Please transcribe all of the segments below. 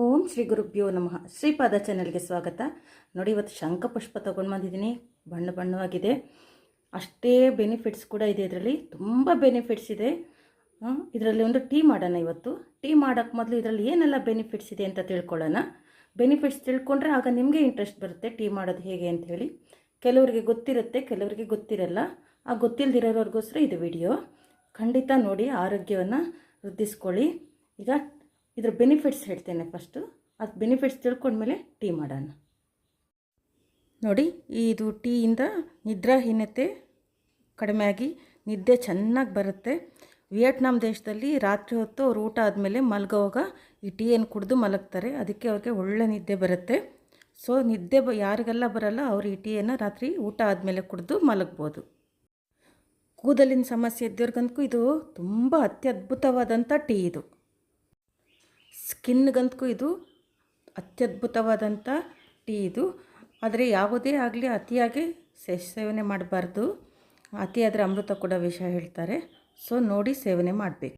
ಓಂ ಶ್ರೀ ಗುರುಭ್ಯೋ ನಮಃ. ಶ್ರೀಪಾದ ಚಾನಲ್ಗೆ ಸ್ವಾಗತ. ನೋಡಿ, ಇವತ್ತು ಶಂಖಪುಷ್ಪ ತೊಗೊಂಡು ಬಂದಿದ್ದೀನಿ. ಬಣ್ಣ ಬಣ್ಣವಾಗಿದೆ. ಅಷ್ಟೇ ಬೆನಿಫಿಟ್ಸ್ ಕೂಡ ಇದೆ ಇದರಲ್ಲಿ. ತುಂಬ ಬೆನಿಫಿಟ್ಸ್ ಇದೆ. ಇದರಲ್ಲಿ ಒಂದು ಟೀ ಮಾಡೋಣ ಇವತ್ತು. ಟೀ ಮಾಡೋಕ್ಕೆ ಮೊದಲು ಇದರಲ್ಲಿ ಏನೆಲ್ಲ ಬೆನಿಫಿಟ್ಸ್ ಇದೆ ಅಂತ ತಿಳ್ಕೊಳ್ಳೋಣ. ಬೆನಿಫಿಟ್ಸ್ ತಿಳ್ಕೊಂಡ್ರೆ ಆಗ ನಿಮಗೆ ಇಂಟ್ರೆಸ್ಟ್ ಬರುತ್ತೆ ಟೀ ಮಾಡೋದು ಹೇಗೆ ಅಂಥೇಳಿ ಕೆಲವರಿಗೆ ಗೊತ್ತಿರುತ್ತೆ, ಕೆಲವರಿಗೆ ಗೊತ್ತಿರಲ್ಲ. ಆ ಗೊತ್ತಿಲ್ಲದಿರೋರ್ಗೋಸ್ಕರ ಇದು ವಿಡಿಯೋ ಖಂಡಿತ ನೋಡಿ, ಆರೋಗ್ಯವನ್ನು ವೃದ್ಧಿಸ್ಕೊಳ್ಳಿ. ಈಗ ಇದ್ರ ಬೆನಿಫಿಟ್ಸ್ ಹೇಳ್ತೇನೆ ಫಸ್ಟು ಅದು ಬೆನಿಫಿಟ್ಸ್ ತಿಳ್ಕೊಂಡ್ಮೇಲೆ ಟೀ ಮಾಡೋಣ. ನೋಡಿ, ಇದು ಟೀಯಿಂದ ನಿದ್ರಾಹೀನತೆ ಕಡಿಮೆ ಆಗಿ ನಿದ್ದೆ ಚೆನ್ನಾಗಿ ಬರುತ್ತೆ. ವಿಯೆಟ್ನಾಂ ದೇಶದಲ್ಲಿ ರಾತ್ರಿ ಹೊತ್ತು ಅವ್ರು ಊಟ ಆದಮೇಲೆ ಮಲಗೋವಾಗ ಈ ಟೀಯನ್ನು ಕುಡಿದು ಮಲಗ್ತಾರೆ. ಅದಕ್ಕೆ ಅವ್ರಿಗೆ ಒಳ್ಳೆ ನಿದ್ದೆ ಬರುತ್ತೆ. ಸೊ ನಿದ್ದೆ ಬ, ಯಾರಿಗೆಲ್ಲ ಬರಲ್ಲ ಅವರು ಈ ಟೀಯನ್ನು ರಾತ್ರಿ ಊಟ ಆದಮೇಲೆ ಕುಡಿದು ಮಲಗ್ಬೋದು. ಕೂದಲಿನ ಸಮಸ್ಯೆ ಇದ್ದವ್ರಿಗಂತೂ ಇದು ತುಂಬ ಅತ್ಯದ್ಭುತವಾದಂಥ ಟೀ ಇದು. ಸ್ಕಿನ್ಗಂತೂ ಇದು ಅತ್ಯದ್ಭುತವಾದಂಥ ಟೀ ಇದು. ಆದರೆ ಯಾವುದೇ ಆಗಲಿ ಅತಿಯಾಗಿ ಸೇವನೆ ಮಾಡಬಾರ್ದು. ಅತಿಯಾದರೆ ಅಮೃತ ಕೂಡ ವಿಷ ಹೇಳ್ತಾರೆ. ಸೊ, ನೋಡಿ ಸೇವನೆ ಮಾಡಬೇಕು.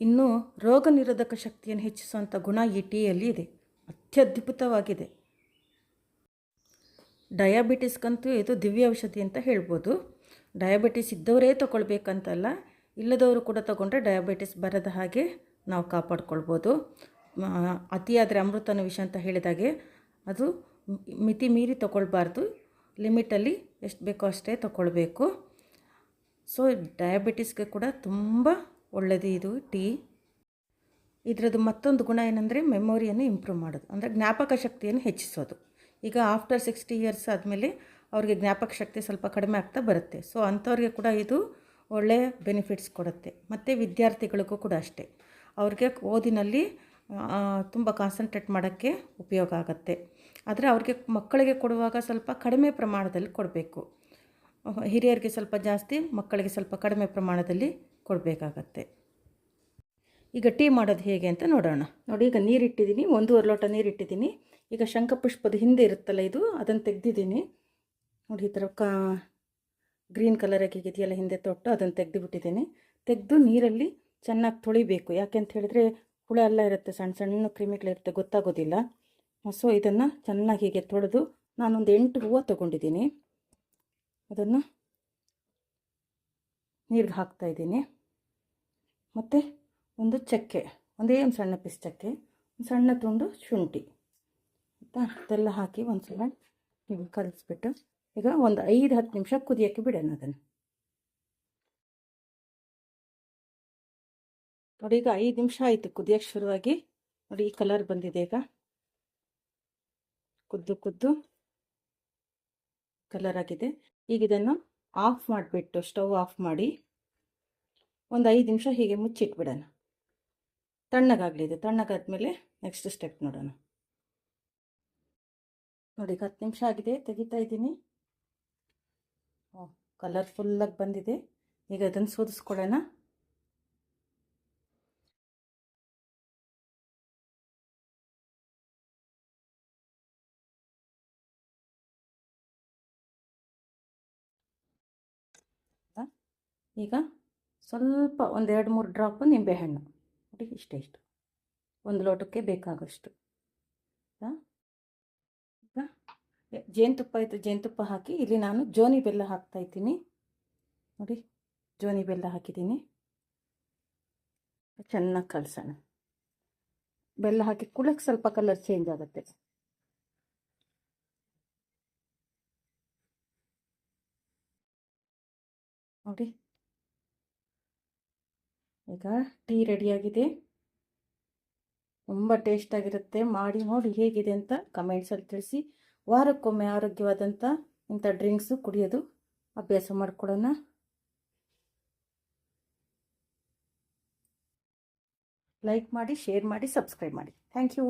ಇನ್ನು ರೋಗ ನಿರೋಧಕ ಶಕ್ತಿಯನ್ನು ಹೆಚ್ಚಿಸುವಂಥ ಗುಣ ಈ ಟೀಯಲ್ಲಿ ಇದೆ. ಅತ್ಯದ್ಭುತವಾಗಿದೆ. ಡಯಾಬಿಟಿಸ್ಗಂತೂ ಇದು ದಿವ್ಯ ಔಷಧಿ ಅಂತ ಹೇಳ್ಬೋದು. ಡಯಾಬಿಟಿಸ್ ಇದ್ದವರೇ ತಗೊಳ್ಬೇಕಂತಲ್ಲ, ಇಲ್ಲದವರು ಕೂಡ ತಗೊಂಡ್ರೆ ಡಯಾಬಿಟಿಸ್ ಬರದ ಹಾಗೆ ನಾವು ಕಾಪಾಡ್ಕೊಳ್ಬೋದು. ಅತಿಯಾದರೆ ಅಮೃತನ ವಿಷ ಅಂತ ಹೇಳಿದಾಗೆ ಅದು ಮಿತಿ ಮೀರಿ ತಗೊಳ್ಬಾರ್ದು. ಲಿಮಿಟಲ್ಲಿ ಎಷ್ಟು ಬೇಕೋ ಅಷ್ಟೇ ತಗೊಳ್ಬೇಕು. ಸೊ ಡಯಾಬಿಟಿಸ್ಗೆ ಕೂಡ ತುಂಬ ಒಳ್ಳೆಯದು ಇದು ಟೀ ಇದರದ್ದು ಮತ್ತೊಂದು ಗುಣ ಏನಂದರೆ ಮೆಮೊರಿಯನ್ನು ಇಂಪ್ರೂವ್ ಮಾಡೋದು. ಅಂದರೆ ಜ್ಞಾಪಕ ಶಕ್ತಿಯನ್ನು ಹೆಚ್ಚಿಸೋದು. ಈಗ ಆಫ್ಟರ್ ಸಿಕ್ಸ್ಟಿ ಇಯರ್ಸ್ ಆದಮೇಲೆ ಅವ್ರಿಗೆ ಜ್ಞಾಪಕ ಶಕ್ತಿ ಸ್ವಲ್ಪ ಕಡಿಮೆ ಆಗ್ತಾ ಬರುತ್ತೆ. ಸೊ ಅಂಥವ್ರಿಗೆ ಕೂಡ ಇದು ಒಳ್ಳೆಯ ಬೆನಿಫಿಟ್ಸ್ ಕೊಡುತ್ತೆ. ಮತ್ತು ವಿದ್ಯಾರ್ಥಿಗಳಿಗೂ ಕೂಡ ಅಷ್ಟೇ. ಅವ್ರಿಗೆ ಓದಿನಲ್ಲಿ ತುಂಬ ಕಾನ್ಸಂಟ್ರೇಟ್ ಮಾಡೋಕ್ಕೆ ಉಪಯೋಗ ಆಗುತ್ತೆ. ಆದರೆ ಅವ್ರಿಗೆ ಮಕ್ಕಳಿಗೆ ಕೊಡುವಾಗ ಸ್ವಲ್ಪ ಕಡಿಮೆ ಪ್ರಮಾಣದಲ್ಲಿ ಕೊಡಬೇಕು. ಹಿರಿಯರಿಗೆ ಸ್ವಲ್ಪ ಜಾಸ್ತಿ, ಮಕ್ಕಳಿಗೆ ಸ್ವಲ್ಪ ಕಡಿಮೆ ಪ್ರಮಾಣದಲ್ಲಿ ಕೊಡಬೇಕಾಗತ್ತೆ. ಈಗ ಟೀ ಮಾಡೋದು ಹೇಗೆ ಅಂತ ನೋಡೋಣ. ನೋಡಿ, ಈಗ ನೀರಿಟ್ಟಿದ್ದೀನಿ, ಒಂದೂವರೆ ಲೋಟ ನೀರಿಟ್ಟಿದ್ದೀನಿ. ಈಗ ಶಂಖಪುಷ್ಪದ ಹಿಂದೆ ಇರುತ್ತಲ್ಲ ಇದು, ಅದನ್ನು ತೆಗೆದಿದ್ದೀನಿ. ನೋಡಿ, ಈ ಥರ ಕಾ, ಗ್ರೀನ್ ಕಲರ್ ಇದೆಯಲ್ಲ, ಹಿಂದೆ ತೊಟ್ಟು ಅದನ್ನು ತೆಗೆದುಬಿಟ್ಟಿದ್ದೀನಿ. ತೆಗೆದು ನೀರಲ್ಲಿ ಚೆನ್ನಾಗಿ ತೊಳಿಬೇಕು. ಯಾಕೆ ಅಂತ ಹೇಳಿದ್ರೆ ಹುಳ ಎಲ್ಲ ಇರುತ್ತೆ, ಸಣ್ಣ ಸಣ್ಣ ಕ್ರಿಮಿಗಳಿರುತ್ತೆ ಗೊತ್ತಾಗೋದಿಲ್ಲ. ಸೊ ಇದನ್ನು ಚೆನ್ನಾಗಿ ಹೀಗೆ ತೊಳೆದು ನಾನೊಂದು ಎಂಟು ಹೂವು ತೊಗೊಂಡಿದ್ದೀನಿ. ಅದನ್ನು ನೀರಿಗೆ ಹಾಕ್ತಾ ಇದ್ದೀನಿ. ಮತ್ತು ಒಂದು ಚಕ್ಕೆ, ಒಂದೇ ಒಂದು ಸಣ್ಣ ಪೀಸ್ ಚಕ್ಕೆ, ಒಂದು ಸಣ್ಣ ತುಂಡು ಶುಂಠಿ. ಆಯಿತಾ? ಅದೆಲ್ಲ ಹಾಕಿ ಒಂದು ಸಲ ಕಲಿಸ್ಬಿಟ್ಟು ಈಗ ಒಂದು ಐದು ಹತ್ತು ನಿಮಿಷ ಕುದಿಯೋಕ್ಕೆ ಬಿಡೋಣ ಅದನ್ನು. ನೋಡಿ ಈಗ ಐದು ನಿಮಿಷ ಆಯಿತು ಕುದಿಯೋಕ್ಕೆ ಶುರುವಾಗಿ. ನೋಡಿ ಈ ಕಲರ್ ಬಂದಿದೆ ಈಗ. ಕುದ್ದು ಕುದ್ದು ಕಲರ್ ಆಗಿದೆ. ಈಗ ಇದನ್ನು ಆಫ್ ಮಾಡಿಬಿಟ್ಟು ಸ್ಟವ್ ಆಫ್ ಮಾಡಿ ಒಂದು ಐದು ನಿಮಿಷ ಹೀಗೆ ಮುಚ್ಚಿಟ್ಬಿಡೋಣ. ತಣ್ಣಗಾಗಲಿದೆ ತಣ್ಣಗಾದ್ಮೇಲೆ ನೆಕ್ಸ್ಟ್ ಸ್ಟೆಪ್ ನೋಡೋಣ. ನೋಡಿ ಈಗ ಹತ್ತು ನಿಮಿಷ ಆಗಿದೆ. ತೆಗಿತಾ ಇದ್ದೀನಿ. ಕಲರ್ಫುಲ್ಲಾಗಿ ಬಂದಿದೆ. ಈಗ ಅದನ್ನು ಸೋದಿಸ್ಕೊಳ್ಳೋಣ ಈಗ ಸ್ವಲ್ಪ ಒಂದೆರಡು ಮೂರು ಡ್ರಾಪ್ ನಿಂಬೆಹಣ್ಣು ನೋಡಿ, ಇಷ್ಟೇ ಇಷ್ಟು. ಒಂದು ಲೋಟಕ್ಕೆ ಬೇಕಾಗಷ್ಟು? ಈಗ ಜೇನುತುಪ್ಪ ಇತ್ತು ಜೇನುತುಪ್ಪ ಹಾಕಿ ಇಲ್ಲಿ ನಾನು ಜೋನಿ ಬೆಲ್ಲ ಹಾಕ್ತಾ ಇದ್ದೀನಿ. ನೋಡಿ, ಜೋನಿ ಬೆಲ್ಲ ಹಾಕಿದ್ದೀನಿ. ಚೆನ್ನಾಗಿ ಕಲಸೋಣ ಬೆಲ್ಲ ಹಾಕಿ ಕುಳಕ್ಕೆ ಸ್ವಲ್ಪ ಕಲರ್ ಚೇಂಜ್ ಆಗುತ್ತೆ. ನೋಡಿ ಈಗ ಟೀ ರೆಡಿಯಾಗಿದೆ. ತುಂಬ ಟೇಸ್ಟಾಗಿರುತ್ತೆ ಮಾಡಿ, ನೋಡಿ ಹೇಗಿದೆ ಅಂತ ಕಮೆಂಟ್ಸಲ್ಲಿ ತಿಳಿಸಿ. ವಾರಕ್ಕೊಮ್ಮೆ ಆರೋಗ್ಯವಾದಂಥ ಇಂಥ ಡ್ರಿಂಕ್ಸು ಕುಡಿಯೋದು ಅಭ್ಯಾಸ ಮಾಡಿಕೊಡೋಣ ಲೈಕ್ ಮಾಡಿ, ಶೇರ್ ಮಾಡಿ, ಸಬ್ಸ್ಕ್ರೈಬ್ ಮಾಡಿ. Thank you.